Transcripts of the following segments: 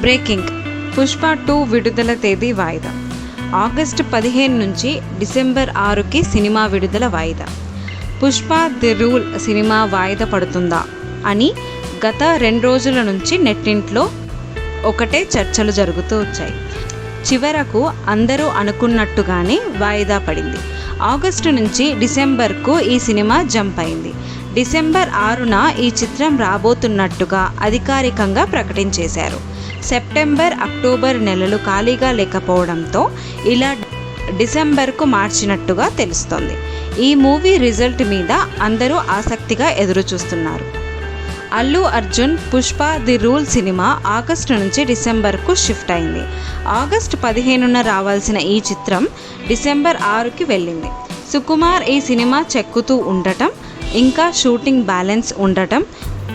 Breaking Pushpa two విడుదల తేదీ వాయిదా. ఆగస్టు పదిహేను నుంచి డిసెంబర్ ఆరుకి సినిమా విడుదల వాయిదా. పుష్ప ది రూల్ సినిమా వాయిదా పడుతుందా అని గత రెండు రోజుల నుంచి నెట్టింట్లో ఒకటే చర్చలు జరుగుతూ వచ్చాయి. చివరకు అందరూ అనుకున్నట్టుగానే వాయిదా పడింది. ఆగస్టు నుంచి డిసెంబర్కు ఈ సినిమా జంప్ అయింది. డిసెంబర్ ఆరున ఈ చిత్రం రాబోతున్నట్టుగా అధికారికంగా ప్రకటించేశారు. సెప్టెంబర్ అక్టోబర్ నెలలు ఖాళీగా లేకపోవడంతో ఇలా డిసెంబర్కు మార్చినట్టుగా తెలుస్తోంది. ఈ మూవీ రిజల్ట్ మీద అందరూ ఆసక్తిగా ఎదురుచూస్తున్నారు. Allu Arjun Pushpa the rule cinema August నుంచి డిసెంబర్కు షిఫ్ట్ అయింది. ఆగస్టు పదిహేనున రావాల్సిన ఈ చిత్రం డిసెంబర్ ఆరుకి వెళ్ళింది. సుకుమార్ ఈ సినిమా చెక్కుతూ ఉండటం ఇంకా షూటింగ్ బ్యాలెన్స్ ఉండటం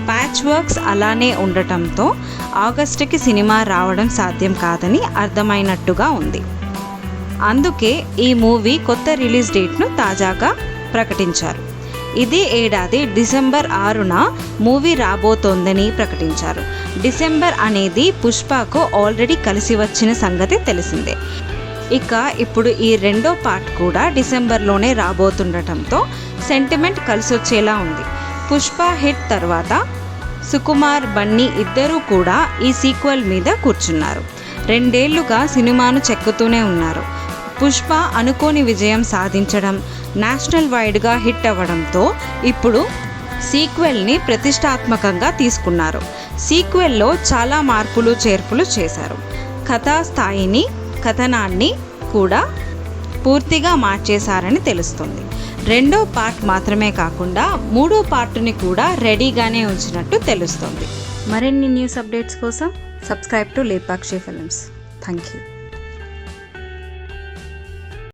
ప్యాచ్ వర్క్స్ అలానే ఉండటంతో ఆగస్టుకి సినిమా రావడం సాధ్యం కాదని అర్థమైనట్టుగా ఉంది. అందుకే ఈ మూవీ కొత్త రిలీజ్ డేట్ను తాజాగా ప్రకటించారు. ఇదే ఏడాది డిసెంబర్ ఆరున మూవీ రాబోతోందని ప్రకటించారు. డిసెంబర్ అనేది పుష్పకు ఆల్రెడీ కలిసి వచ్చిన సంగతి తెలిసిందే. ఇక ఇప్పుడు ఈ రెండో పార్ట్ కూడా డిసెంబర్లోనే రాబోతుండటంతో సెంటిమెంట్ కలిసొచ్చేలా ఉంది. పుష్ప హిట్ తర్వాత సుకుమార్ బన్నీ ఇద్దరూ కూడా ఈ సీక్వెల్ మీద కూర్చున్నారు. రెండేళ్ళుగా సినిమాను చెక్కుతూనే ఉన్నారు. పుష్ప అనుకోని విజయం సాధించడం నేషనల్ వైడ్గా హిట్ అవ్వడంతో ఇప్పుడు సీక్వెల్ని ప్రతిష్టాత్మకంగా తీసుకున్నారు. సీక్వెల్లో చాలా మార్పులు చేర్పులు చేశారు. కథా స్థాయిని కథనాన్ని కూడా పూర్తిగా మార్చేశారని తెలుస్తుంది. రెండో పార్ట్ మాత్రమే కాకుండా మూడో పార్ట్ని కూడా రెడీగానే ఉంచినట్టు తెలుస్తోంది. మరిన్ని న్యూస్ అప్డేట్స్ కోసం subscribe to Lepakshi films. Thank you